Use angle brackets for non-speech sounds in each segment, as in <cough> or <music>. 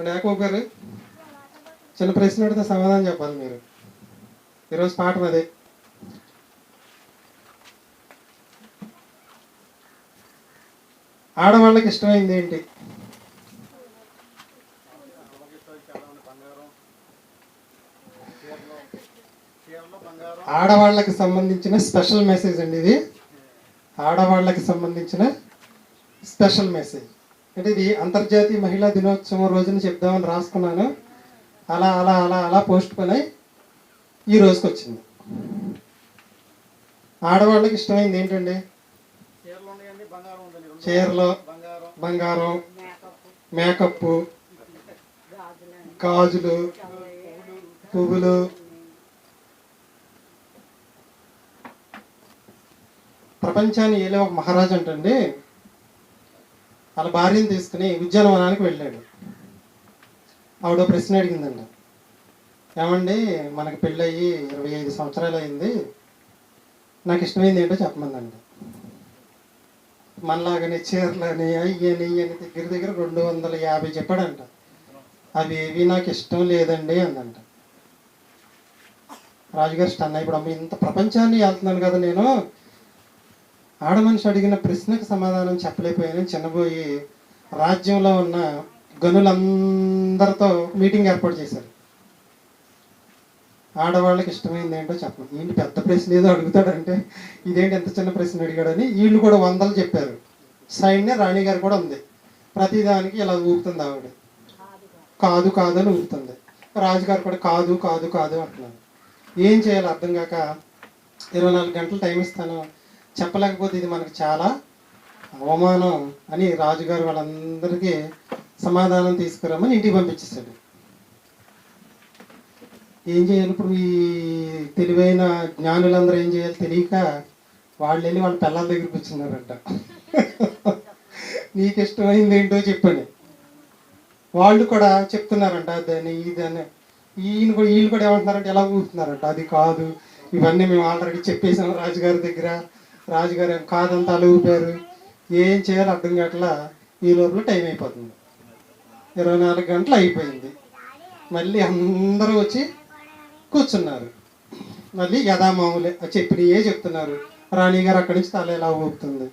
అంటే యాకోబ్ గారు చిన్న ప్రశ్న అడిగితే సమాధానం చెప్పాలి మీరు. ఈరోజు పాఠం అదే ఆడవాళ్ళకి ఇష్టమైంది ఏంటి? ఆడవాళ్ళకి సంబంధించిన స్పెషల్ మెసేజ్ అండి ఇది. ఆడవాళ్ళకి సంబంధించిన స్పెషల్ మెసేజ్. అంటే ఇది అంతర్జాతీయ మహిళా దినోత్సవం రోజున చెప్దామని రాసుకున్నాను. అలా అలా అలా అలా పోస్ట్ పని ఈ రోజుకి వచ్చింది ఆడవాళ్ళకి ఇష్టమైంది ఏంటండి? చీరలు బంగారం బంగారం మేకప్ గాజులు పువ్వులు. ప్రపంచాన్ని ఏలే ఒక మహారాజు అంటండి. వాళ్ళ భార్యను తీసుకుని ఉద్యానవనానికి వెళ్ళాడు. ఆవిడ ప్రశ్న అడిగిందండి. ఏమండి మనకి పెళ్ళయి ఇరవై ఐదు సంవత్సరాలు అయింది. నాకు ఇష్టమైంది ఏంటో చెప్పమందండి. మనలాగని చీరలని అయ్యని అని దగ్గర దగ్గర రెండు వందల యాభై చెప్పాడంట. అవి ఏవి నాకు ఇష్టం లేదండి అందంట రాజుగారు స్టన్ అయిపోయి ఇంత ప్రపంచాన్ని వెళ్తున్నాను కదా నేను. ఆడ మనిషి అడిగిన ప్రశ్నకు సమాధానం చెప్పలేకపోయాను. చిన్నబోయి రాజ్యంలో ఉన్న గనులందరితో మీటింగ్ ఏర్పాటు చేశారు. ఆడవాళ్ళకి ఇష్టమైంది ఏంటో చెప్పండి ఏంటి పెద్ద ప్రశ్న ఏదో అడుగుతాడంటే ఇదేంటి ఎంత చిన్న ప్రశ్న అడిగాడని వీళ్ళు కూడా వందలు చెప్పారు. సైడ్నే రాణి గారు కూడా ఉంది. ప్రతిదానికి ఇలా ఊపుతుంది ఆవిడ. కాదు కాదు అని ఊపుతుంది. రాజుగారు కూడా కాదు కాదు కాదు అంటున్నారు. ఏం చేయాలి అర్థం కాక ఇరవై నాలుగు గంటలు టైం ఇస్తాను. చెప్పలేకపోతే ఇది మనకు చాలా అవమానం అని రాజుగారు వాళ్ళందరికీ సమాధానం తీసుకురమ్మని ఇంటికి పంపించేశాడు. ఏం చేయాలి ఇప్పుడు ఈ తెలివైన జ్ఞానులందరూ ఏం చేయాలి తెలియక వాళ్ళు వెళ్ళి వాళ్ళ పిల్లల దగ్గరికి కూర్చున్నారంట నీకు ఇష్టమైంది ఏంటో చెప్పండి. వాళ్ళు కూడా చెప్తున్నారంట అదని ఇదని ఈయన కూడా వీళ్ళు కూడా ఏమంటున్నారంటే ఎలా కూర్చున్నారంట అది కాదు ఇవన్నీ మేము ఆల్రెడీ చెప్పేసాం రాజుగారి దగ్గర. రాజుగారు ఏం కాదంతా అలుగుపోయారు. ఊపారు ఏం చేయాలో అర్థం కావట్లా ఈ లోపల టైం అయిపోతుంది. ఇరవై నాలుగు గంటలు అయిపోయింది. మళ్ళీ అందరూ వచ్చి కూర్చున్నారు. మళ్ళీ యథామామూలే చెప్పినయే చెప్తున్నారు. రాణి గారు అక్కడి నుంచి తల ఇలా ఊపుతుంది?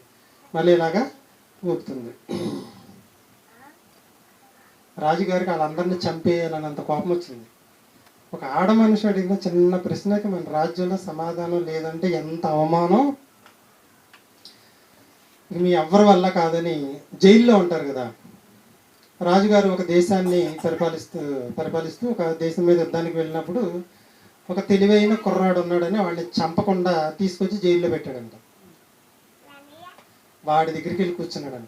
మళ్ళీ ఇలాగా ఊపుతుంది. రాజుగారికి వాళ్ళందరినీ చంపేయాలన్నంత కోపం వచ్చింది. ఒక ఆడ మనిషి అడిగిన చిన్న ప్రశ్నకి మన రాజ్యంలో సమాధానం లేదంటే ఎంత అవమానం? మీ ఎవ్వరి వల్ల కాదని జైల్లో ఉంటారు కదా. రాజుగారు ఒక దేశాన్ని పరిపాలిస్తూ పరిపాలిస్తూ ఒక దేశం మీద యుద్ధానికి వెళ్ళినప్పుడు ఒక తెలివైన కుర్రాడు ఉన్నాడని వాడిని చంపకుండా తీసుకొచ్చి జైల్లో పెట్టాడంట. వాడి దగ్గరికి వెళ్ళి కూర్చున్నాడంట.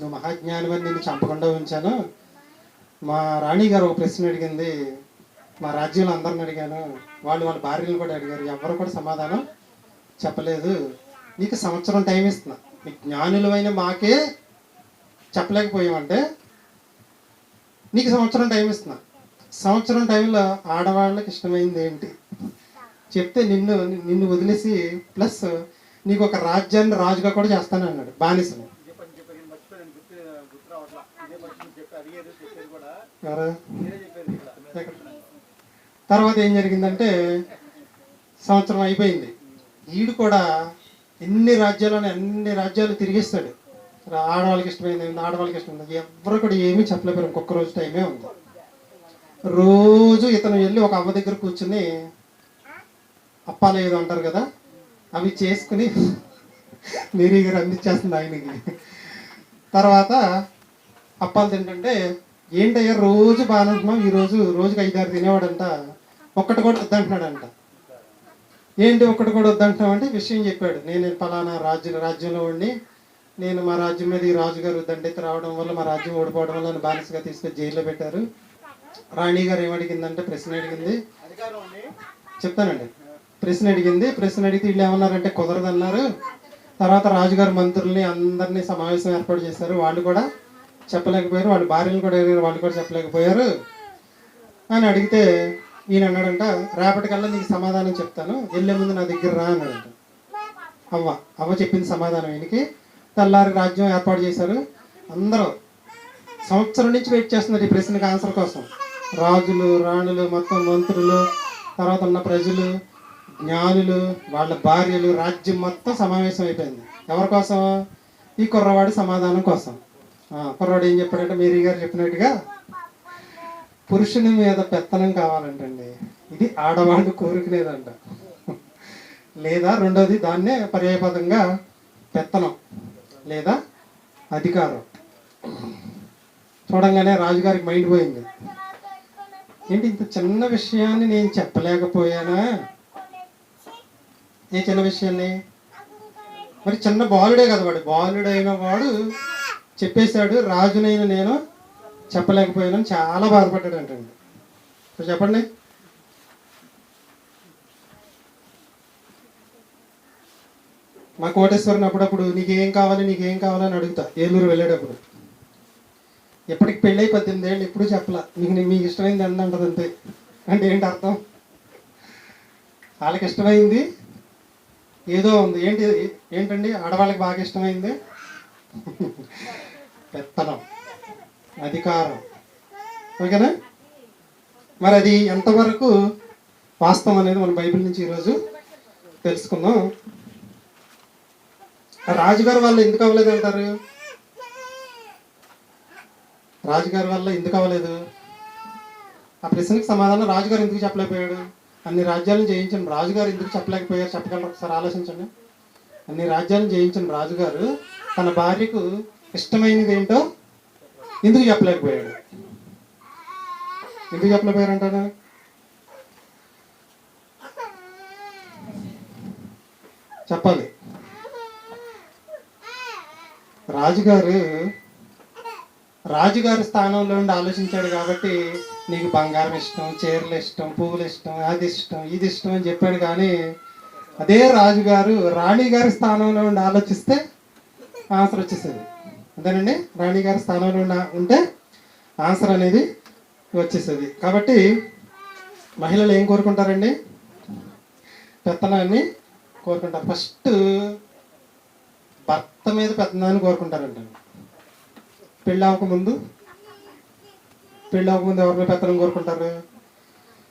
నువ్వు మహాజ్ఞానమని నిన్ను చంపకుండా ఉంచాను. మా రాణి గారు ఒక ప్రశ్న అడిగింది. మా రాజ్యంలో అందరిని అడిగాను. వాళ్ళు వాళ్ళ భార్యలను కూడా అడిగారు. ఎవరు కూడా సమాధానం చెప్పలేదు. నీకు సంవత్సరం టైం ఇస్తున్నా. జ్ఞానులమైన మాకే చెప్పలేకపోయామంటే నీకు సంవత్సరం టైం ఇస్తున్నా. సంవత్సరం టైంలో ఆడవాళ్ళకి ఇష్టమైంది ఏంటి? చెప్తే నిన్ను నిన్ను వదిలేసి ప్లస్ నీకు ఒక రాజ్యాన్ని రాజుగా కూడా చేస్తాను అన్నాడు బానిసను. తర్వాత ఏం జరిగిందంటే సంవత్సరం అయిపోయింది. ఈడు కూడా ఎన్ని రాజ్యాలను అన్ని రాజ్యాలు తిరిగిస్తాడు. ఆడవాళ్ళకి ఇష్టమైంది ఏంది, ఆడవాళ్ళకి ఇష్టమైంది ఎవరు కూడా ఏమీ చెప్పలేపారు ఇంకొక రోజు టైమే ఉంది. రోజు ఇతను వెళ్ళి ఒక అవ్వ దగ్గర కూర్చుని అప్పాలు ఏదో అంటారు కదా అవి చేసుకుని <laughs> మేరీ గారు అందించేస్తుంది ఆయనకి. తర్వాత అప్పాలు తింటుంటే ఏంటయ్యా రోజు బాగానే ఉంటున్నాం ఈ రోజు రోజుకి ఐదారు తినేవాడంట ఒక్కటి కూడా వద్దంటున్నాడంట ఏంటి ఒకటి కూడా వద్దంటున్నామంటే విషయం చెప్పాడు. నేను ఫలానా రాజ్య రాజ్యంలో ఉండి నేను మా రాజ్యం మీద ఈ రాజుగారు దండెత్తి రావడం వల్ల మా రాజ్యం ఓడిపోవడం వల్ల నన్ను బానిసగా తీసుకొని జైల్లో పెట్టారు. రాణి గారు ఏమడిగిందంటే ప్రశ్న అడిగింది. చెప్తానండి. ప్రశ్న అడిగింది. ప్రశ్న అడిగితే వీళ్ళు ఏమన్నారంటే కుదరదన్నారు తర్వాత రాజుగారు మంత్రుల్ని అందరినీ సమావేశం ఏర్పాటు చేశారు. వాళ్ళు కూడా చెప్పలేకపోయారు. వాళ్ళ భార్యలు కూడా వాళ్ళు కూడా చెప్పలేకపోయారు. అని అడిగితే ఈయన అన్నాడంట రేపటికల్లా నీకు సమాధానం చెప్తాను వెళ్ళే ముందు నా దగ్గర రా అన్నాడంట. అవ్వ అవ్వ చెప్పింది సమాధానం ఈయనకి. తెల్లారి రాజ్యం ఏర్పాటు చేశారు. అందరూ సంవత్సరం నుంచి వెయిట్ చేస్తున్నారు ఈ ప్రశ్నకి ఆన్సర్ కోసం. రాజులు రాణులు మొత్తం మంత్రులు తర్వాత ఉన్న ప్రజలు జ్ఞానులు వాళ్ళ భార్యలు రాజ్యం మొత్తం సమావేశం అయిపోయింది. ఎవరి కోసం? ఈ కుర్రవాడి సమాధానం కోసం. కుర్రవాడు ఏం చెప్పాడంటే మేరీ గారు చెప్పినట్టుగా పురుషుని మీద పెత్తనం కావాలంటండి. ఇది ఆడవాళ్ళు కోరుకునేదంట. లేదా రెండోది దాన్నే పర్యాయపదంగా పెత్తనం లేదా అధికారం. చూడంగానే రాజుగారికి మైండ్ పోయింది. ఏంటి ఇంత చిన్న విషయాన్ని నేను చెప్పలేకపోయానా? ఏ చిన్న విషయాన్ని? మరి చిన్న బాలుడే కదా వాడు. బాలుడైన వాడు చెప్పేశాడు రాజునైన నేను చెప్పలేకపోయానని చాలా బాధపడ్డాడు అంటండి సో చెప్పండి. మా కోటేశ్వరుని అప్పుడప్పుడు నీకేం కావాలి నీకేం కావాలని అడుగుతా ఏలూరు వెళ్ళేటప్పుడు. ఎప్పటికి పెళ్ళై పద్దెనిమిది ఏళ్ళు ఎప్పుడు చెప్పలా మీకు మీకు ఇష్టమైంది అండి అంటది అంతే. అంటే ఏంటి అర్థం? వాళ్ళకి ఇష్టమైంది ఏదో ఉంది. ఏంటి ఏంటండి? ఆడవాళ్ళకి బాగా ఇష్టమైంది? పెత్తనం. అధికారం. ఓకేనా? మరి అది ఎంతవరకు వాస్తవం అనేది మనం బైబిల్ నుంచి ఈరోజు తెలుసుకుందాం. రాజుగారి వల్ల ఎందుకు అవ్వలేదు అంటారు? రాజుగారి వల్ల ఎందుకు అవ్వలేదు? ఆ ప్రశ్నకి సమాధానం రాజుగారు ఎందుకు చెప్పలేకపోయాడు? అన్ని రాజ్యాలను జయించిన రాజుగారు ఎందుకు చెప్పలేకపోయారు? చెప్పగలరు? ఒకసారి ఆలోచించండి. అన్ని రాజ్యాలను జయించిన రాజుగారు తన భార్యకు ఇష్టమైనది ఏంటో ఎందుకు చెప్పలేకపోయాడు ఎందుకు చెప్పలేకపోయారంటాడు చెప్పాలి. రాజుగారు రాజుగారి స్థానంలో ఉండి ఆలోచించాడు కాబట్టి నీకు బంగారం ఇష్టం చీరలు ఇష్టం పువ్వులు ఇష్టం అది ఇష్టం ఇది ఇష్టం అని చెప్పాడు కానీ అదే రాజుగారు రాణి గారి స్థానంలో ఉండి ఆలోచిస్తే ఆన్సర్ వచ్చేసేది. అంతేనండి రాణి గారి స్థానంలో ఉంటే ఆన్సర్ అనేది వచ్చేసేది. కాబట్టి మహిళలు ఏం కోరుకుంటారండి? పెత్తనాన్ని కోరుకుంటారు. ఫస్ట్ భర్త మీద పెత్తనాన్ని కోరుకుంటారంట. పెళ్ళి అవ్వకముందు పెళ్ళి అవ్వకముందు ఎవరిని పెత్తనం కోరుకుంటారు?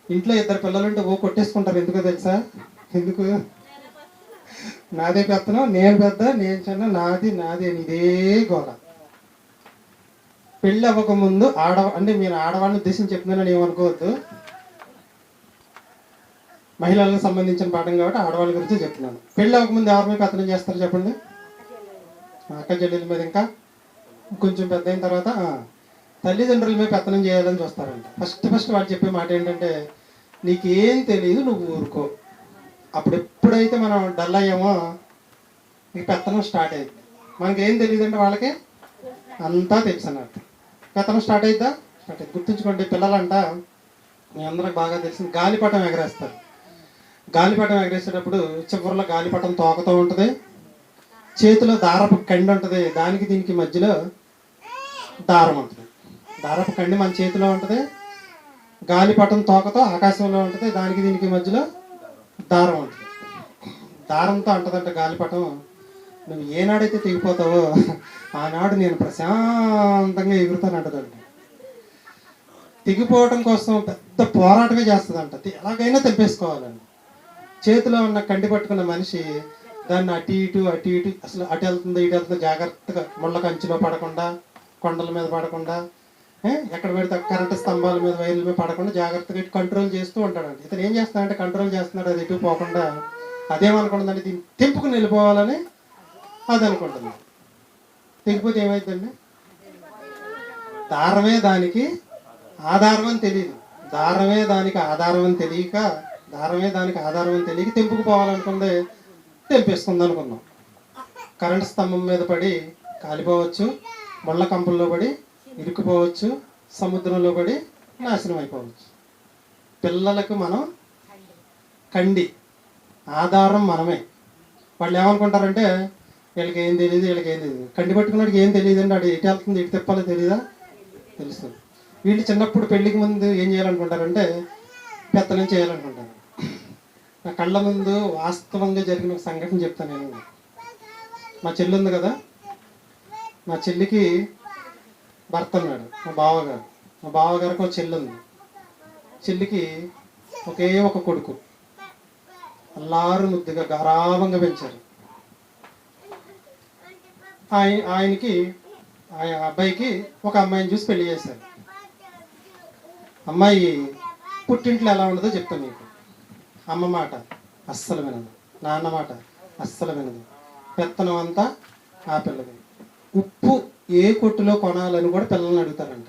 ఇంట్లో ఇద్దరు పిల్లలు ఉంటే ఓ కొట్టేసుకుంటారు. ఎందుకో తెలుసా? ఎందుకు? నాదే పెత్తనం నేను పెద్ద నేను చిన్న నాది నాది అని ఇదే గోళ పెళ్ళి అవ్వకముందు ఆడ అంటే మీరు ఆడవాళ్ళని ఉద్దేశించి చెప్తున్నానని ఏమనుకోవద్దు. మహిళలకు సంబంధించిన పాఠం కాబట్టి ఆడవాళ్ళ గురించి చెప్తున్నాను. పెళ్ళి అవ్వకముందు ఎవరి మీద పెత్తనం చేస్తారు చెప్పండి? అక్క చెల్లెల మీద ఇంకా? కొంచెం పెద్ద అయిన తర్వాత తల్లిదండ్రుల మీద పెత్తనం చేయాలని చూస్తారంట. ఫస్ట్ ఫస్ట్ వాళ్ళు చెప్పే మాట ఏంటంటే నీకేం తెలియదు నువ్వు ఊరుకో. అప్పుడు ఎప్పుడైతే మనం డల్ అయ్యామో నీకు పెత్తనం స్టార్ట్ అయింది. మనకేం తెలియదు అంటే వాళ్ళకి అంతా తెలుసు అన్నట్టు. పెత్తనం స్టార్ట్ అయిద్దా స్టార్ట్ అయింది. గుర్తుంచుకోండి పిల్లలంట మీ అందరికి బాగా తెలిసింది గాలిపటం ఎగరేస్తారు. గాలిపటం ఎగరేసేటప్పుడు చివరిలో గాలిపటం తోకతో ఉంటుంది. చేతిలో దారపు కండి ఉంటుంది. దానికి దీనికి మధ్యలో దారం ఉంటుంది. దారపు కండి మన చేతిలో ఉంటుంది. గాలిపటం తోకతో ఆకాశంలో ఉంటుంది. దానికి దీనికి మధ్యలో దారం ఉంటుంది. దారంతో అంటదంట గాలిపటం. నువ్వు ఏనాడైతే తెగిపోతావో ఆనాడు నేను ప్రశాంతంగా ఎగురుతానంటదండి అంటదంట. తెగిపోవడం కోసం పెద్ద పోరాటమే చేస్తుందంట. ఎలాగైనా తెప్పేసుకోవాలండి చేతిలో ఉన్న కండి పట్టుకున్న మనిషి దాన్ని అటు ఇటు అటు ఇటు అసలు అటు వెళ్తుంది ఇటు వెళ్తుంది జాగ్రత్తగా ముళ్ళ కంచులో పడకుండా కొండల మీద పడకుండా ఎక్కడ పెడితే కరెంటు స్తంభాల మీద వైర్ల మీద పడకుండా జాగ్రత్తగా ఇటు కంట్రోల్ చేస్తూ ఉంటాడండి ఇతను ఏం చేస్తాడంటే కంట్రోల్ చేస్తున్నాడు అది ఇటు పోకుండా అదేమనుకుంటుందంటే దీన్ని తెంపుకుని వెళ్ళిపోవాలని అది అనుకుంటున్నాం తెగిపోతే ఏమైందండి? దారమే దానికి ఆధారం అని తెలియదు దారమే దానికి ఆధారం అని తెలియక దారమే దానికి ఆధారం అని తెలియక తెంపుకుపోవాలనుకుంది తెంపేస్తుంది అనుకున్నాం కరెంట్ స్తంభం మీద పడి కాలిపోవచ్చు ముళ్ళ కంపల్లో పడి ఇరుక్కుపోవచ్చు సముద్రంలో పడి నాశనం అయిపోవచ్చు. పిల్లలకు మనం కండి. ఆధారం మనమే. వాళ్ళు ఏమనుకుంటారంటే వీళ్ళకి ఏం తెలియదు వీళ్ళకి ఏం తెలియదు కండి పట్టుకున్నాడికి ఏం తెలియదు అండి అటు ఎటు వెళ్తుంది ఎటు తిప్పాలో తెలియదా తెలుస్తుంది. వీళ్ళు చిన్నప్పుడు పెళ్ళికి ముందు ఏం చేయాలనుకుంటారంటే పెత్తనం చేయాలనుకుంటారు. నా కళ్ళ ముందు వాస్తవంగా జరిగిన ఒక సంఘటన చెప్తాను నేను. మా చెల్లి ఉంది కదా మా చెల్లికి భర్త ఉన్నాడు మా బావగారు. మా బావగారికి ఒక చెల్లి ఉంది. చెల్లికి ఒకే ఒక కొడుకు. అల్లారు ముద్దుగా గారాభంగా పెంచారు. ఆయన ఆయనకి ఆ అబ్బాయికి ఒక అమ్మాయిని చూసి పెళ్ళి చేశారు. అమ్మాయి పుట్టింట్లో ఎలా ఉండదో చెప్తాను మీకు. అమ్మ మాట అస్సలు వినదు. నాన్న మాట అస్సలు వినదు. పెత్తనం అంతా ఆ పిల్లది. ఉప్పు ఏ కొట్టులో కొనాలని కూడా పిల్లల్ని అడుగుతారంట.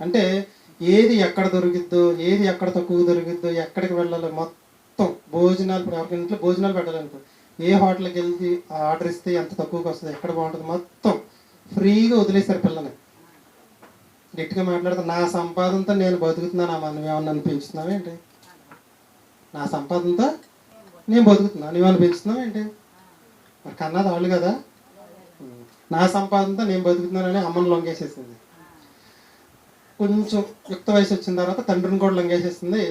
అంటే ఏది ఎక్కడ దొరికిద్దో ఏది ఎక్కడ తక్కువ దొరికిద్దో ఎక్కడికి వెళ్ళాలో మొత్తం భోజనాలు ఇంట్లో భోజనాలు పెట్టాలనుకో ఏ హోటల్కి వెళ్ళి ఆర్డర్ ఇస్తే ఎంత తక్కువకి వస్తుంది ఎక్కడ బాగుంటుంది మొత్తం ఫ్రీగా వదిలేశారు పిల్లని గట్టిగా మాట్లాడితే నా సంపాదనతో నేను బతుకుతున్నాను అమ్మ నువ్వేమన్నా నన్ను ఏంటి? నా సంపాదనతో నేను బతుకుతున్నా నువ్వేమన్నా పెంచుతున్నావు ఏంటి? మరి కన్నది వాళ్ళు కదా. నా సంపాదనతో నేను బతుకుతున్నానని అమ్మని లొంగేసేసింది. కొంచెం యుక్త వయసు వచ్చిన తర్వాత తండ్రిని కూడా లొంగేసేసింది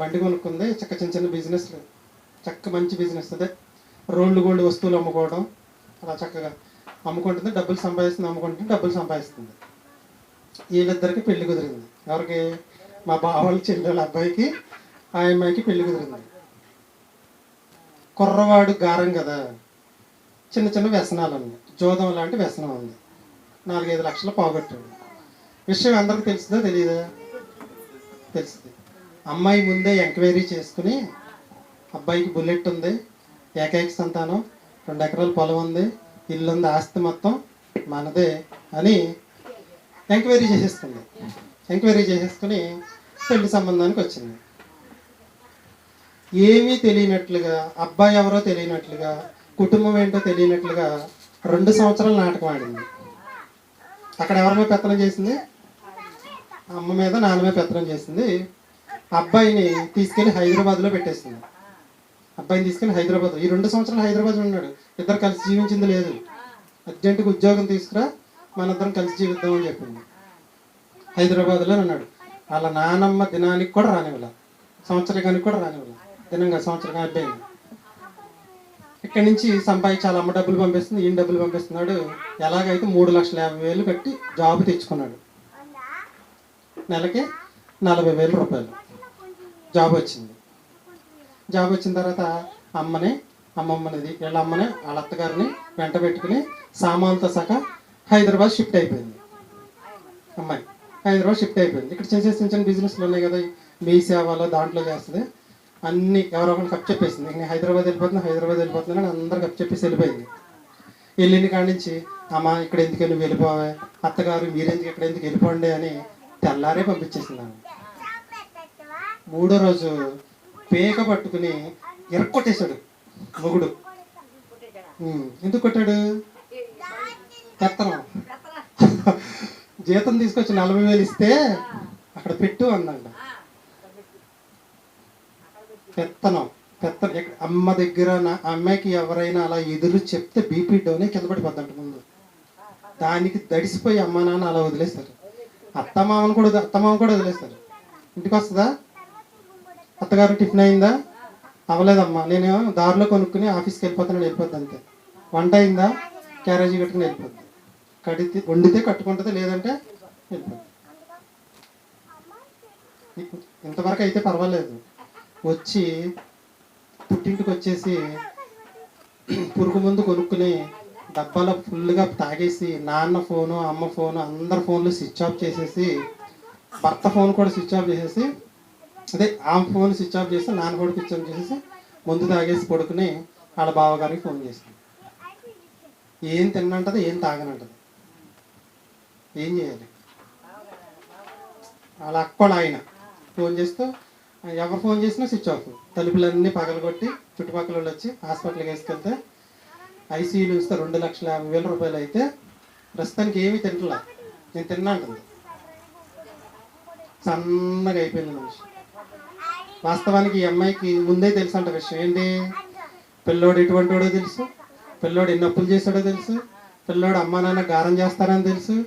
బండి కొనుక్కుంది చక్క చిన్న చిన్న బిజినెస్ చక్క మంచి బిజినెస్ అదే. రోడ్లు గోల్డ్ వస్తువులు అమ్ముకోవడం అలా చక్కగా అమ్ముకుంటుంది. డబ్బులు సంపాదిస్తుంది అమ్ముకుంటుంది డబ్బులు సంపాదిస్తుంది. వీళ్ళిద్దరికి పెళ్ళి కుదిరింది. ఎవరికి? మా బావల చెల్లెల అబ్బాయికి ఆ అమ్మాయికి పెళ్ళి కుదిరింది. కుర్రవాడు గారం కదా. చిన్న చిన్న వ్యసనాలు ఉన్నాయి. జోదం లాంటి వ్యసనం ఉంది. నాలుగైదు లక్షలు పోగొట్టాడు. విషయం అందరికి తెలుస్తుందా? తెలియదా తెలుస్తుంది. అమ్మాయి ముందే ఎంక్వైరీ చేసుకుని అబ్బాయికి బుల్లెట్ ఉంది. ఏకైక సంతానం. రెండు ఎకరాల పొలం ఉంది. ఇల్లు ఉంది ఆస్తి మొత్తం మనదే అని ఎంక్వైరీ చేసేస్తుంది ఎంక్వైరీ చేసేసుకుని పెళ్ళి సంబంధానికి వచ్చింది. ఏమీ తెలియనట్లుగా అబ్బాయి ఎవరో తెలియనట్లుగా కుటుంబం ఏంటో తెలియనట్లుగా రెండు సంవత్సరాలు నాటకం ఆడింది. అక్కడ ఎవరి మీద పెత్తనం చేసింది? అమ్మ మీద నాన్న మీద పెత్తనం చేసింది. అబ్బాయిని తీసుకెళ్ళి హైదరాబాద్లో పెట్టేసింది. అబ్బాయిని తీసుకెళ్ళి హైదరాబాద్ ఈ రెండు సంవత్సరాలు హైదరాబాద్లో ఉన్నాడు. ఇద్దరు కలిసి జీవించింది లేదు. అర్జెంటుగా ఉద్యోగం తీసుకురా మనందరం కలిసి జీవిద్దామని చెప్పింది. హైదరాబాద్లో ఉన్నాడు. వాళ్ళ నానమ్మ దినానికి కూడా రానివ్వాల. సంవత్సరానికి కూడా రానివ్వాల. దినంగా సంవత్సరం అబ్బాయి ఇక్కడి నుంచి సంపాదించి వాళ్ళ అమ్మ డబ్బులు పంపిస్తుంది ఈయన డబ్బులు పంపిస్తున్నాడు. ఎలాగైతే మూడు లక్షల యాభై వేలు కట్టి జాబ్ తెచ్చుకున్నాడు. నెలకి నలభై వేల రూపాయలు జాబ్ వచ్చింది. జాబ్ వచ్చిన తర్వాత అమ్మని అమ్మమ్మనిది. వీళ్ళ అమ్మని వాళ్ళ అత్తగారిని వెంట పెట్టుకుని సామాన్లతో సహా హైదరాబాద్ షిఫ్ట్ అయిపోయింది. అమ్మాయి హైదరాబాద్ షిఫ్ట్ అయిపోయింది. ఇక్కడ చిన్న చిన్న చిన్న బిజినెస్లు ఉన్నాయి కదా మీ సేవలో దాంట్లో చేస్తుంది. అన్ని ఎవరో ఒకరు కప్ చెప్పేసింది. నేను హైదరాబాద్ వెళ్ళిపోతున్నా హైదరాబాద్ వెళ్ళిపోతున్నా అని అందరు కప్ చెప్పేసి వెళ్ళిపోయింది. వెళ్ళిన కాడి నుంచి అమ్మ ఇక్కడ ఎందుకు నువ్వు వెళ్ళిపోవే? అత్తగారు మీరెందుకు ఇక్కడ ఎందుకు వెళ్ళిపోండి? అని తెల్లారే పంపించేసింది మూడో రోజు పేక పట్టుకుని ఎరక్కొట్టేశాడు మొగుడు. ఎందుకు కొట్టాడు? పెత్తనం. జీతం తీసుకొచ్చి నలభై వేలు ఇస్తే అక్కడ పెట్టు అందంట పెత్తనం పెత్త అమ్మ దగ్గర అమ్మాయికి ఎవరైనా అలా ఎదురు చెప్తే బీపీ డౌనే కింద పడిపోద్దంట ముందు. దానికి దడిసిపోయి అమ్మ నాన్న అలా వదిలేస్తారు. అత్తమామను కూడా అత్తమామ కూడా వదిలేస్తారు. ఇంటికి వస్తుందా? అత్తగారు టిఫిన్ అయిందా? అవ్వలేదమ్మా. నేను దారిలో కొనుక్కుని ఆఫీస్కి వెళ్ళిపోతాను వెళ్ళిపోద్ది అంతే. వంట అయిందా? క్యారేజీ కట్టుకుని వెళ్ళిపోద్ది. కడితే వండితే కట్టుకుంటుంది లేదంటే వెళ్ళిపోద్ది. ఇంతవరకు అయితే పర్వాలేదు. వచ్చి పుట్టింటికి వచ్చేసి పురుగు ముందు కొనుక్కుని డబ్బాలో ఫుల్గా తాగేసి నాన్న ఫోను అమ్మ ఫోను అందరి ఫోన్లు స్విచ్ ఆఫ్ చేసేసి భర్త ఫోన్ కూడా స్విచ్ ఆఫ్ చేసేసి అదే ఆమె ఫోన్ స్విచ్ ఆఫ్ చేసి నాన్న కూడా స్విచ్ ఆఫ్ చేసేసి ముందు తాగేసి పడుకుని వాళ్ళ బావగారికి ఫోన్ చేసింది ఏం తిన్నంటది ఏం తాగనంటది. ఏం చేయాలి? వాళ్ళ అక్కడ ఆయన ఫోన్ చేస్తూ ఎవరు ఫోన్ చేసినా స్విచ్ ఆఫ్. తలుపులన్నీ పగలగొట్టి చుట్టుపక్కల వాళ్ళు వచ్చి హాస్పిటల్కి వేసుకెళ్తే ఐసీయూలు ఇస్తే రెండు లక్షల యాభై వేల రూపాయలు అయితే ప్రస్తుతానికి ఏమీ తింటలా నేను తిన్నా అంటుంది సన్నగా అయిపోయింది మనిషి. వాస్తవానికి ఈ అమ్మాయికి ముందే తెలుసు అంట విషయం. ఏంటి? పిల్లోడు ఎటువంటి వాడో తెలుసు. పిల్లోడు ఎన్ని అప్పులు చేశాడో తెలుసు. పిల్లోడు అమ్మా నాన్న గారం చేస్తారని తెలుసు.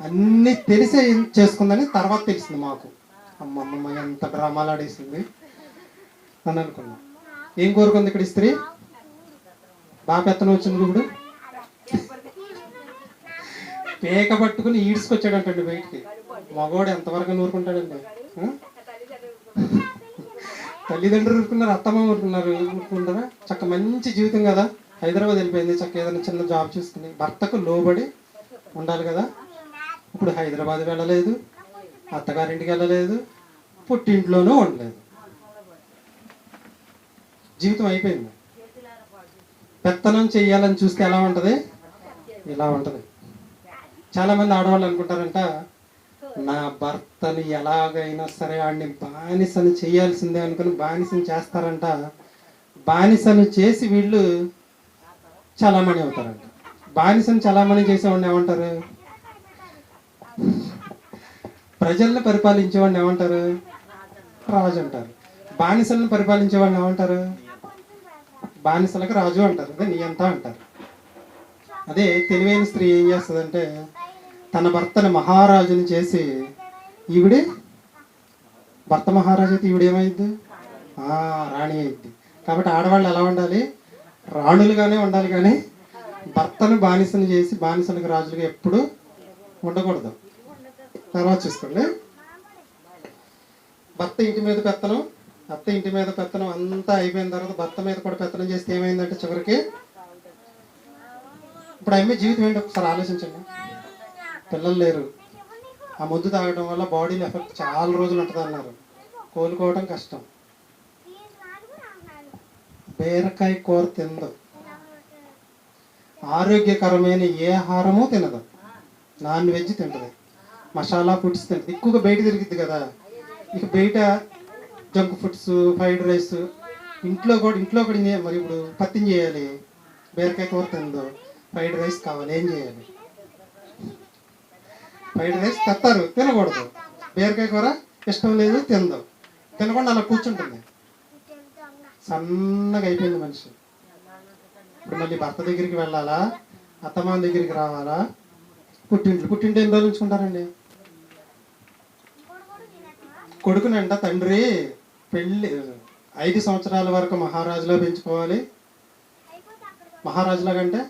అన్నీ తెలిసే చేసుకుందని తర్వాత తెలిసింది మాకు. అమ్మమ్మ ఎంత డ్రామాలు ఆడేసింది అని అనుకున్నాం. ఏం కోరుకుంది ఇక్కడ స్త్రీ? బాగా పెత్తనం వచ్చింది ఇప్పుడు పేక పట్టుకుని ఈడ్చుకొచ్చాడంటండి బయటికి. మగవాడు ఎంతవరకు నూరుకుంటాడండి? తల్లిదండ్రులు ఊరుకున్నారు అత్తమ్మ ఊరుకున్నారు ఊరుకుంటారా? చక్క మంచి జీవితం కదా. హైదరాబాద్ వెళ్ళిపోయింది చక్క ఏదైనా చిన్న జాబ్ చూసుకుని భర్తకు లోబడి ఉండాలి కదా. ఇప్పుడు హైదరాబాద్ వెళ్ళలేదు అత్తగారింటికి వెళ్ళలేదు పుట్టింట్లోనూ ఉండలేదు. జీవితం అయిపోయింది. పెత్తనం చేయాలని చూస్తే ఎలా ఉంటుంది? ఇలా ఉంటుంది. చాలామంది ఆడవాళ్ళు అనుకుంటారంట నా భర్తని ఎలాగైనా సరే ఆడిని బానిసని చేయాల్సిందే అనుకుని బానిసని చేస్తారంట. బానిసను చేసి వీళ్ళు చలామణి అవుతారంట. బానిసని చలామణి చేసేవాడిని ఏమంటారు? ప్రజల్ని పరిపాలించేవాడిని ఏమంటారు? రాజు అంటారు. బానిసలను పరిపాలించేవాడిని ఏమంటారు? బానిసలకు రాజు అంటారు. అదే నియంత అంటారు. అదే తెలివైన స్త్రీ ఏం చేస్తుందంటే తన భర్తను మహారాజుని చేసి ఈవిడే? భర్త మహారాజు అయితే ఈవిడ ఏమైంది? రాణి అయింది కాబట్టి ఆడవాళ్ళు ఎలా ఉండాలి? రాణులుగానే ఉండాలి కానీ భర్తను బానిసని చేసి బానిసలకు రాజులుగా ఎప్పుడు ఉండకూడదు. తర్వాత చూసుకోండి. భర్త ఇంటి మీద పెత్తనం అత్త ఇంటి మీద పెత్తనం అంతా అయిపోయిన తర్వాత భర్త మీద కూడా పెత్తనం చేస్తే ఏమైందంటే చివరికి? ఇప్పుడు అమ్మే జీవితం ఏంటి? ఒకసారి ఆలోచించండి. పిల్లలు లేరు. ఆ మందు తాగడం వల్ల బాడీలో ఎఫెక్ట్ చాలా రోజులు ఉంటుంది అన్నారు. కోలుకోవడం కష్టం. బీరకాయ కూర తినదు. ఆరోగ్యకరమైన ఏ ఆహారమూ తినదు. నాన్ వెజ్ తింటది. మసాలా ఫుడ్స్ తింటది. ఎక్కువగా బయట తిరిగిద్ది కదా. ఇక బయట జంక్ ఫుడ్స్ ఫ్రైడ్ రైస్ ఇంట్లో కూడా ఇంట్లో కూడా మరి ఇప్పుడు పత్తిని చేయాలి. బీరకాయ కూర తిందో ఫ్రైడ్ రైస్ కావాలి. ఏం చేయాలి? ఫ్రైడ్ రైస్ తెస్తారు తినకూడదు. బీరకాయ కూర ఇష్టం లేదు తిందు తినకుండా అలా కూర్చుంటుంది. సన్నగా అయిపోయింది మనిషి. ఇప్పుడు మళ్ళీ భర్త దగ్గరికి వెళ్ళాలా? అత్తమామ దగ్గరికి రావాలా? పుట్టింట్లు పుట్టింటి ఎన్ని రోజులు ఉంచుకుంటారండి? కొడుకునంట తండ్రి పెళ్ళి ఐదు సంవత్సరాల వరకు మహారాజులో పెంచుకోవాలి. మహారాజులా కంటే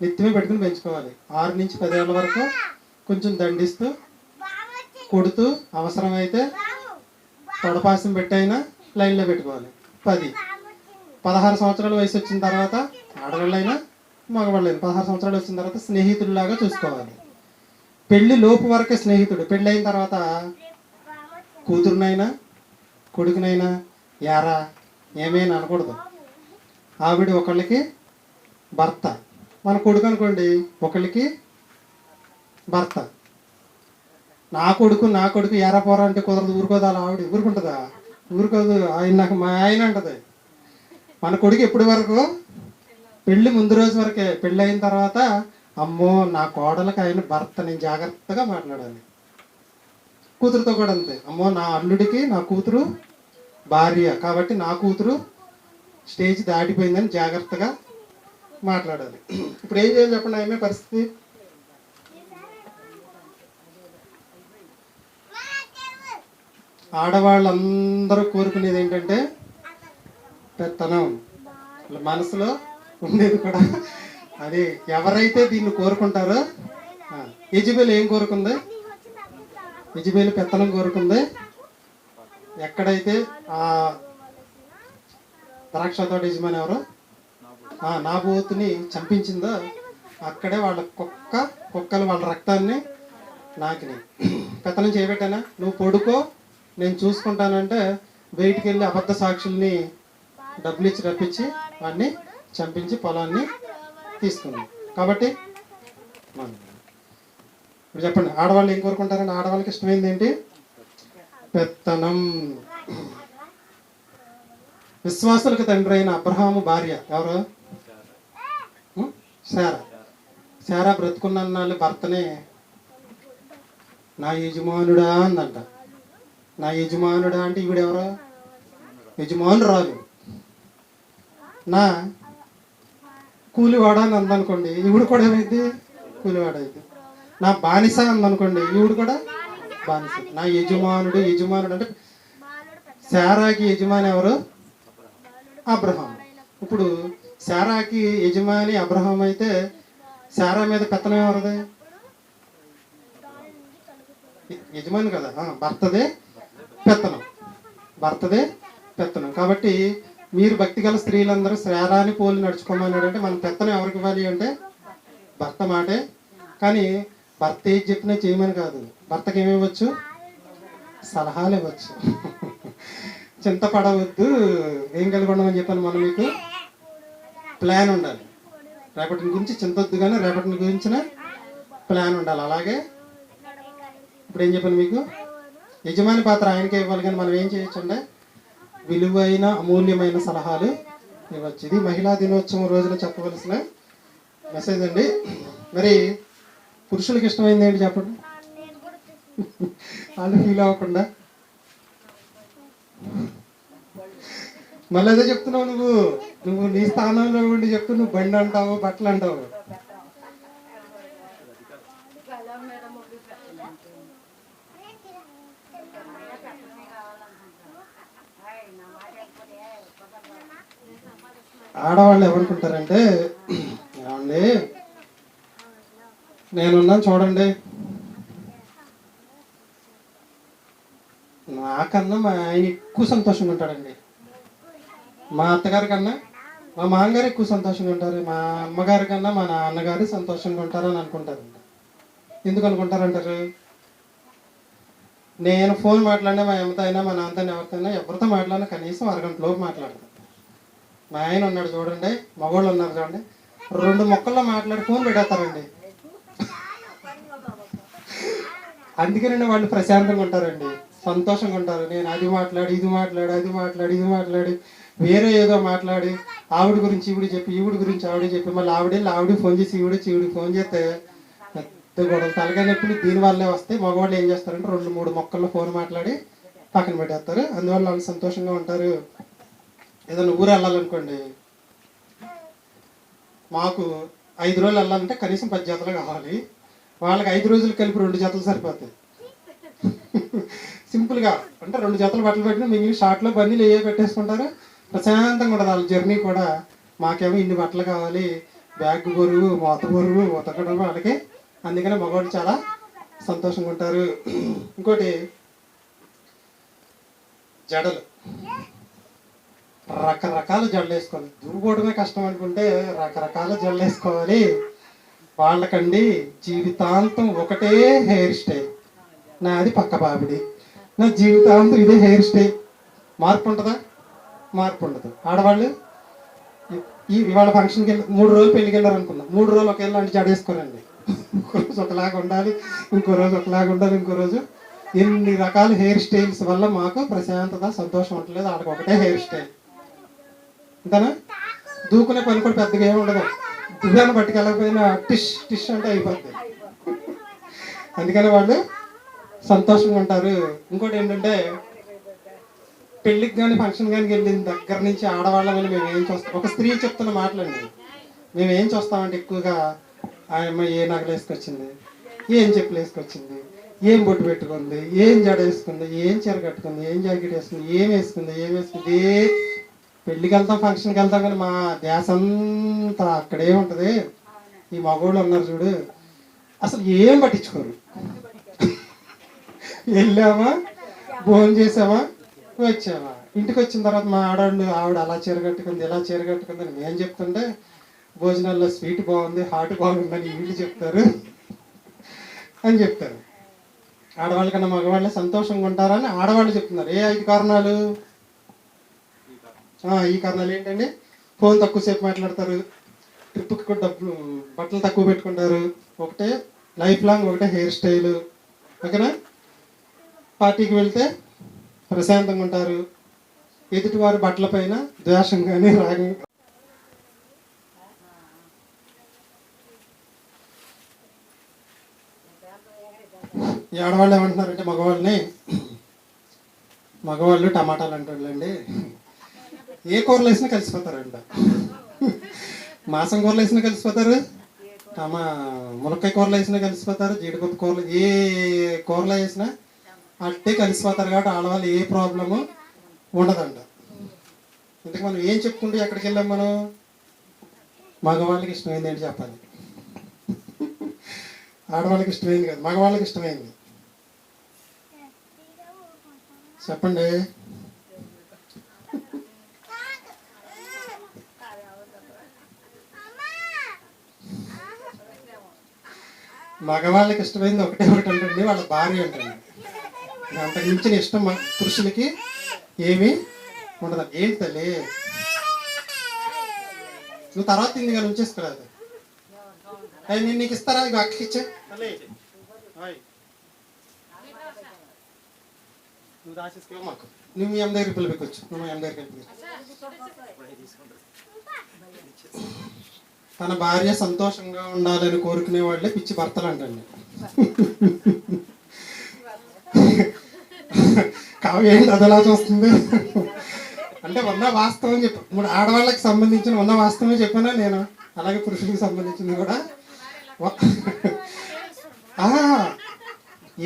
నిత్యమే పెట్టుకుని పెంచుకోవాలి. ఆరు నుంచి పదేళ్ళ వరకు కొంచెం దండిస్తూ కొడుతూ అవసరమైతే తొడపాసం పెట్టైనా లైన్లో పెట్టుకోవాలి. పది. పదహారు సంవత్సరాల వయసు వచ్చిన తర్వాత ఆడవాళ్ళైనా మగవాళ్ళైనా పదహారు సంవత్సరాలు వచ్చిన తర్వాత స్నేహితుడిలాగా చూసుకోవాలి. పెళ్ళి లోపు వరకే స్నేహితుడు. పెళ్ళి అయిన తర్వాత కూతురునైనా కొడుకునైనా యారా ఏమైనా అనకూడదు. ఆవిడ ఒకళ్ళకి భర్త. మన కొడుకు అనుకోండి ఒకళ్ళకి భర్త. నా కొడుకు నా కొడుకు ఎరా అంటే కుదరదు ఊరుకోదా అలా ఆవిడ? ఊరుకుంటుందా? ఊరుకోదు ఆయన నాకు మా ఆయన అంటది. మన కొడుకు ఎప్పటి వరకు? పెళ్ళి ముందు రోజు వరకే. పెళ్ళి అయిన తర్వాత అమ్మో నా కోడలకు ఆయన భర్త నేను జాగ్రత్తగా మాట్లాడాలి. కూతురుతో కూడా అంతే. అమ్మో నా అల్లుడికి నా కూతురు భార్య. కాబట్టి నా కూతురు స్టేజ్ దాటిపోయిందని జాగ్రత్తగా మాట్లాడాలి. <clears throat> ఇప్పుడు ఏం చేయాలి చెప్పండి? ఆమె పరిస్థితి? ఆడవాళ్ళందరూ కోరుకునేది ఏంటంటే పెత్తనం మనసులో ఉండేది కూడా అది ఎవరైతే దీన్ని కోరుకుంటారో ఆ, యజబేలు ఏం కోరుకుంది? యజబేలు పెత్తనం కోరుకుంది. ఎక్కడైతే ఆ ద్రాక్ష తోట యజమాని ఎవరు ఆ నాబోతుని చంపించిందో అక్కడే వాళ్ళ కుక్క కుక్కలు వాళ్ళ రక్తాన్ని నాకినాయి. పెత్తనం చేయబెట్టానా? నువ్వు పడుకో నేను చూసుకుంటానంటే బయటికి వెళ్ళి అబద్ధ సాక్షుల్ని డబ్బులు ఇచ్చి రప్పించి వాడిని చంపించి పొలాన్ని తీసుకున్నాను కాబట్టి ఇప్పుడు చెప్పండి ఆడవాళ్ళు ఏం కోరుకుంటారండి? ఆడవాళ్ళకి ఇష్టమైంది ఏంటి? పెత్తనం. విశ్వాసులకు తండ్రి అయిన అబ్రహాము భార్య ఎవరు? శారా. శారా బ్రతుకున్న భర్తనే నా యజమానుడా అందంట. నా యజమానుడా అంటే ఈవిడెవరు? యజమానురాలు నా కూలివాడ అని అందనుకోండి ఈవిడ కూడా ఏమైంది? కూలివాడ అయితే. నా బానిస అందనుకోండి ఈవిడ కూడా బానిస. నా యజమానుడు యజమానుడు అంటే శారాకి యజమాని ఎవరు? అబ్రహాం. ఇప్పుడు శారాకి యజమాని అబ్రహాం అయితే శారా మీద పెత్తనం ఎవరిది? యజమాని కదా భర్తదే. పెత్తనం. భర్తదే పెత్తనం. కాబట్టి మీరు భక్తి గల స్త్రీలందరూ శ్రేరాన్ని పోలి నడుచుకోమన్నాడు అంటే మన పెత్తనం ఎవరికి ఇవ్వాలి అంటే భర్త మాటే. కానీ భర్త ఏది చెప్పినా చేయమని కాదు. భర్తకి ఏమి ఇవ్వచ్చు? సలహాలు ఇవ్వచ్చు. చింతపడవద్దు. ఏం కలిగి ఉండమని చెప్పాను మనం మీకు? ప్లాన్ ఉండాలి. రేపటి గురించి చింతొద్దు కానీ రేపటి గురించిన ప్లాన్ ఉండాలి. అలాగే ఇప్పుడు ఏం చెప్పాను మీకు? యజమాని పాత్ర ఆయనకే ఇవ్వాలి కానీ మనం ఏం చేయొచ్చు విలువైన అమూల్యమైన సలహాలు ఇవ్వచ్చు. ఇది మహిళా దినోత్సవం రోజున చెప్పవలసిన మెసేజ్ అండి. మరి పురుషులకు ఇష్టమైంది ఏంటి చెప్పండి? వాళ్ళు ఫీల్ అవ్వకుండా. మళ్ళీ అదే చెప్తున్నావు నువ్వు. నువ్వు నీ స్థానంలో ఉండి చెప్తూ నువ్వు బండి అంటావు బట్టలు అంటావు. ఆడవాళ్ళు ఏమనుకుంటారంటే ఏమండి? నేనున్నాను చూడండి. నాకన్నా మా ఆయన ఎక్కువ సంతోషంగా ఉంటాడండి. మా అత్తగారి కన్నా మా మామగారు ఎక్కువ సంతోషంగా ఉంటారు. మా అమ్మగారి కన్నా మా నాన్నగారు సంతోషంగా ఉంటారని అనుకుంటారండి. ఎందుకు అనుకుంటారంటారు? నేను ఫోన్ మాట్లాడినా మా అమ్మతో అయినా మా నాన్నతో ఎవరితో అయినా ఎవరితో మాట్లాడినా కనీసం అరగంటలోపు మాట్లాడతాను మా ఆయన ఉన్నాడు చూడండి మగవాళ్ళు ఉన్నారు చూడండి. రెండు మొక్కల్లో మాట్లాడి ఫోన్ పెట్టేస్తారండి. అందుకేనండి వాళ్ళు ప్రశాంతంగా ఉంటారండి. సంతోషంగా ఉంటారు. నేను అది మాట్లాడి ఇది మాట్లాడి అది మాట్లాడి ఇది మాట్లాడి వేరే ఏదో మాట్లాడి ఆవిడ గురించి ఈవిడ చెప్పి ఈవిడ గురించి ఆవిడ చెప్పి మళ్ళీ ఆవిడే ఆవిడ ఫోన్ చేసి ఈవిడ ఈవిడ ఫోన్ చేస్తే పెద్ద గొడవ. తలకాయ నొప్పులు దీని వల్లే మగవాళ్ళు ఏం చేస్తారంటే రెండు మూడు మొక్కల్లో ఫోన్ మాట్లాడి పక్కన పెట్టేస్తారు. అందువల్ల వాళ్ళు సంతోషంగా ఉంటారు. ఏదైనా ఊరు వెళ్ళాలనుకోండి మాకు ఐదు రోజులు వెళ్ళాలంటే కనీసం పది జతలు కావాలి. వాళ్ళకి ఐదు రోజులు కలిపి రెండు జతలు సరిపోతాయి. సింపుల్గా అంటే రెండు జతలు బట్టలు పెట్టిన మిగిలిన షార్ట్లో బన్నీలు ఏ పెట్టేసుకుంటారు ప్రశాంతంగా ఉండదు వాళ్ళ జర్నీ కూడా మాకేమో ఇన్ని బట్టలు కావాలి బ్యాగ్ బరువు మూత బరువు ఉతకడం వాళ్ళకి. అందుకనే మగవాళ్ళు చాలా సంతోషంగా ఉంటారు. ఇంకోటి జడలు. రకరకాల జడలు వేసుకోవాలి. దువ్వుకోవడమే కష్టం అనుకుంటే రకరకాల జడలు వేసుకోవాలి. వాళ్ళకండి జీవితాంతం ఒకటే హెయిర్ స్టైల్ నాది పక్క బాబిడి నా జీవితాంతం ఇదే హెయిర్ స్టైల్ మార్పు ఉంటుందా? మార్పు ఉండదు. ఆడవాళ్ళు ఈ- ఇవాళ ఫంక్షన్కి వెళ్ళి మూడు రోజులు పెళ్ళికి వెళ్ళారు అనుకున్నాం మూడు రోజులు ఒకే లాంటి జడేసుకోరండి ఇంకో రోజు ఒకలాగా ఉండాలి ఇంకో రోజు ఒకలాగా ఉండాలి ఇంకో రోజు ఎన్ని రకాల హెయిర్ స్టైల్స్ వల్ల మాకు ప్రశాంతత సంతోషం ఉండలేదు. ఆడకు ఒకటే హెయిర్ స్టైల్ అంతేనా దూకునే పని కూడా పెద్దగా ఏమి ఉండదు. దువ్వాన్ని పట్టుకెళ్ళకపోయినా టిష్ టిష్ అంటే అయిపోద్ది. అందుకని వాళ్ళు సంతోషంగా ఉంటారు. ఇంకోటి ఏంటంటే పెళ్ళికి కానీ ఫంక్షన్ కానీ వెళ్ళిన దగ్గర నుంచి ఆడవాళ్ళమని మేము ఏం చూస్తాం? ఒక స్త్రీ చెప్తున్న మాటలండి. మేము ఏం చూస్తామంటే ఎక్కువగా ఆయమ్మ ఏ నగలు వేసుకొచ్చింది? ఏం చెప్పులు వేసుకొచ్చింది? ఏం బొట్టు పెట్టుకుంది? ఏం జడ వేసుకుంది? ఏం చీర కట్టుకుంది? ఏం జాకెట్ వేసుకుంది? ఏం వేసుకుంది? ఏం వేసుకుంది? ఏ పెళ్ళికి వెళ్తాం ఫంక్షన్కి వెళ్తాం కానీ మా ధ్యాస అంతా అక్కడే ఉంటుంది. ఈ మగవాళ్ళు ఉన్నారు చూడు. అసలు ఏం పట్టించుకోరు. వెళ్ళామా? భోజనం చేసామా? వచ్చామా? ఇంటికి వచ్చిన తర్వాత మా ఆడవాళ్ళు ఆవిడ అలా చీర కట్టుకుంది ఇలా చీర కట్టుకుంది అని మేము చెప్తుంటే భోజనాల్లో స్వీట్ బాగుంది హాట్ బాగుందని వీళ్ళు చెప్తారు అని చెప్తారు. ఆడవాళ్ళకన్నా మగవాళ్ళే సంతోషంగా ఉంటారని ఆడవాళ్ళు చెప్తున్నారు. ఏ ఐదు కారణాలు? ఈ కారణాలు ఏంటండి ఫోన్ తక్కువసేపు మాట్లాడతారు ట్రిప్కి కూడా డబ్బులు బట్టలు తక్కువ పెట్టుకుంటారు. ఒకటే లైఫ్ లాంగ్ ఒకటే హెయిర్ స్టైల్ ఓకేనా? పార్టీకి వెళ్తే ప్రశాంతంగా ఉంటారు. ఎదుటివారి బట్టల పైన ద్వేషం కానీ రాగం ఆడవాళ్ళు ఏమంటున్నారంటే మగవాళ్ళని మగవాళ్ళు టమాటాలు అంటారులేండి. ఏ కూరలు వేసినా కలిసిపోతారంట మాసం కూరలు వేసినా కలిసిపోతారు. టమా మునక్కాయ కూరలు వేసినా కలిసిపోతారు. జీడిపప్పు కూరలు ఏ కూరలు వేసినా అట్టే కలిసిపోతారు కాబట్టి ఆడవాళ్ళు ఏ ప్రాబ్లము ఉండదంట. ఇంతకు మనం ఏం చెప్పుకుంటే ఎక్కడికి వెళ్ళాం మనం? మగవాళ్ళకి ఇష్టమైంది ఏంటి చెప్పాలి? ఆడవాళ్ళకి ఇష్టమైంది కాదు మగవాళ్ళకి ఇష్టమైంది. చెప్పండి. మగవాళ్ళకి ఇష్టమైంది ఒకటే ఒకటి అంటండి వాళ్ళ భార్య ఇంకా అంతకు మించిన ఇష్టం మ- పురుషులకి ఏమీ ఉండదు. ఏంటి తల్లి? నువ్వు తర్వాత తింది కానీ ఉంచేసుకోలేదు అయ్యి నేను నీకు ఇస్తారా? ఇక అక్కకి ఇచ్చే. నువ్వు దాచేసుకో. మాకు నువ్వు మీ నువ్వు మీ పిలిపించు తన భార్య సంతోషంగా ఉండాలని కోరుకునే వాళ్ళే పిచ్చి భర్తలు అంటండి కావ్య ఏంటి అదలా చూస్తుంది? అంటే ఉన్న వాస్తవం చెప్పు ఇప్పుడు ఆడవాళ్ళకి సంబంధించిన ఉన్న వాస్తవమే చెప్పానా నేను? అలాగే పురుషులకు సంబంధించింది కూడా? ఏమి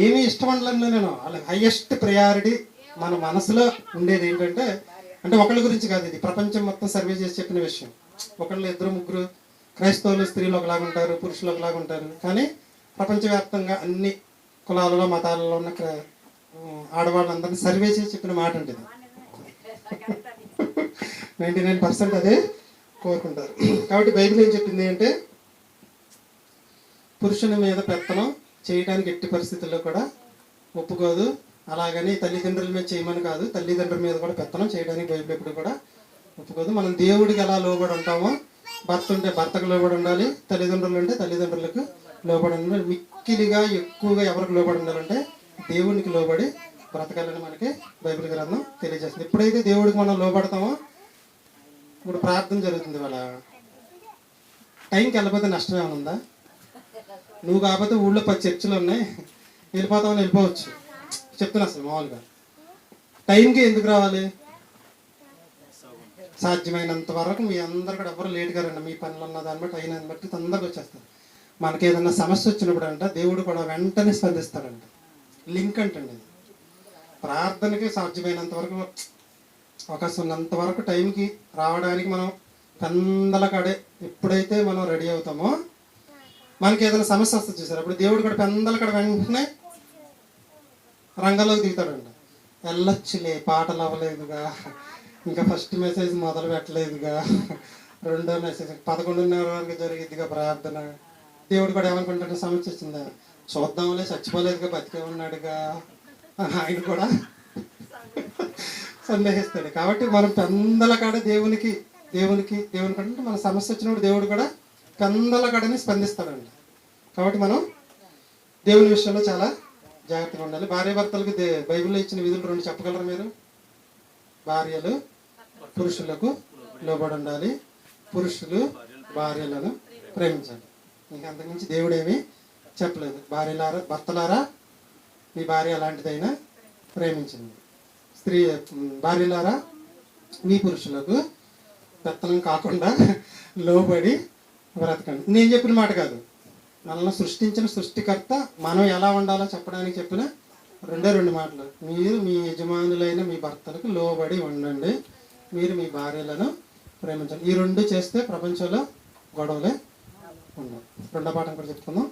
ఏమీ ఇష్టం ఉండలేదు నేను. వాళ్ళ హైయెస్ట్ ప్రయారిటీ మన మనసులో ఉండేది ఏంటంటే అంటే ఒకళ్ళ గురించి కాదు ఇది. ప్రపంచం మొత్తం సర్వే చేసి చెప్పిన విషయం. ఒకళ్ళు ఇద్దరు ముగ్గురు క్రైస్తవులు స్త్రీలు ఒకలాగా ఉంటారు పురుషులు ఒకలాగా ఉంటారు. కానీ ప్రపంచవ్యాప్తంగా అన్ని కులాలలో మతాలలో ఉన్న ఆడవాళ్ళందరినీ సర్వే చేసి చెప్పిన మాట అంటే నైంటీ నైన్ పర్సెంట్ అదే కోరుకుంటారు. కాబట్టి బైబిల్ ఏం చెప్పింది అంటే పురుషుని మీద పెత్తనం చేయడానికి ఎట్టి పరిస్థితుల్లో కూడా ఒప్పుకోదు. అలాగని తల్లిదండ్రుల మీద చేయమని కాదు తల్లిదండ్రుల మీద కూడా పెత్తనం చేయడానికి బైబిల్ ఎప్పుడు కూడా ఒప్పుకోదు. మనం దేవుడికి ఎలా లోబడి ఉంటామో భర్త ఉంటే భర్తకు లోబడి ఉండాలి తల్లిదండ్రులు ఉంటే తల్లిదండ్రులకు లోబడి ఉండాలి. మిక్కిలిగా ఎక్కువగా ఎవరికి లోబడి ఉండాలంటే దేవునికి లోబడి బ్రతకాలని మనకి బైబిల్ గ్రంథం తెలియజేస్తుంది. ఎప్పుడైతే దేవుడికి మనం లోబడతామో ఇప్పుడు ప్రార్థన జరుగుతుంది వాళ్ళ టైంకి వెళ్ళిపోతే నష్టం ఏమైనా ఉందా? నువ్వు కాకపోతే ఊళ్ళో పది చర్చలు ఉన్నాయి. వెళ్ళిపోతామని వెళ్ళిపోవచ్చు. చెప్తున్నా అసలు మామూలుగా. టైంకి ఎందుకు రావాలి? సాధ్యమైనంత వరకు మీ అందరు కూడా ఎవరు లేట్గా రండి మీ పనులు ఉన్న దాన్ని బట్టి అయిన దాన్ని బట్టి తొందరగా వచ్చేస్తారు. మనకి ఏదైనా సమస్య వచ్చినప్పుడు అంట దేవుడు కూడా వెంటనే స్పందిస్తాడంట. లింక్ అంటండి ప్రార్థనకి సాధ్యమైనంత వరకు అవకాశం ఉన్నంత వరకు టైంకి రావడానికి మనం పెందల కడే ఎప్పుడైతే మనం రెడీ అవుతామో మనకి ఏదైనా సమస్య వస్తుంది చూసారు. అప్పుడు దేవుడు కూడా పెందల కాడ వెంటనే రంగంలోకి దిగుతాడంట. వెళ్ళొచ్చులే పాటలు అవ్వలేదుగా ఇంకా ఫస్ట్ మెసేజ్ మొదలు పెట్టలేదుగా రెండో మెసేజ్ పదకొండున్నర వరకు జరిగిద్దిగా ప్రార్థన. దేవుడు కూడా ఏమనుకుంటాడు సమస్య వచ్చిందా? చూద్దాంలే చచ్చిపోలేదుగా బతికే ఉన్నాడుగా. ఆయన కూడా సందేహిస్తాడు. కాబట్టి మనం పెందల కాడ దేవునికి దేవునికి దేవుని కంటే మన సమస్య వచ్చినప్పుడు దేవుడు కూడా పెందల కాడని స్పందిస్తాడండి. కాబట్టి మనం దేవుని విషయంలో చాలా జాగ్రత్తగా ఉండాలి. భార్య భర్తలకు దే- బైబిల్లో ఇచ్చిన విధులు రెండు చెప్పగలరా మీరు? భార్యలు పురుషులకు లోబడి ఉండాలి పురుషులు భార్యలను ప్రేమించాలి. మీకు అంతకుమించి దేవుడేమి చెప్పలేదు. భార్యలారా భర్తలారా మీ భార్య అలాంటిదైనా ప్రేమించింది స్త్రీ భార్యలారా మీ పురుషులకు పెత్తనం కాకుండా <laughs> లోబడి బ్రతకండి. నేను చెప్పిన మాట కాదు. మనల్ని సృష్టించిన సృష్టికర్త మనం ఎలా ఉండాలో చెప్పడానికి చెప్పిన రెండే రెండు మాటలు. మీరు మీ యజమానులైన మీ భర్తలకు లోబడి ఉండండి. మీరు మీ భార్యలను ప్రేమించండి. ఈ రెండు చేస్తే ప్రపంచంలో గొడవలే ఉండవు. రెండో పాఠం కూడా చెప్పుకుందాం.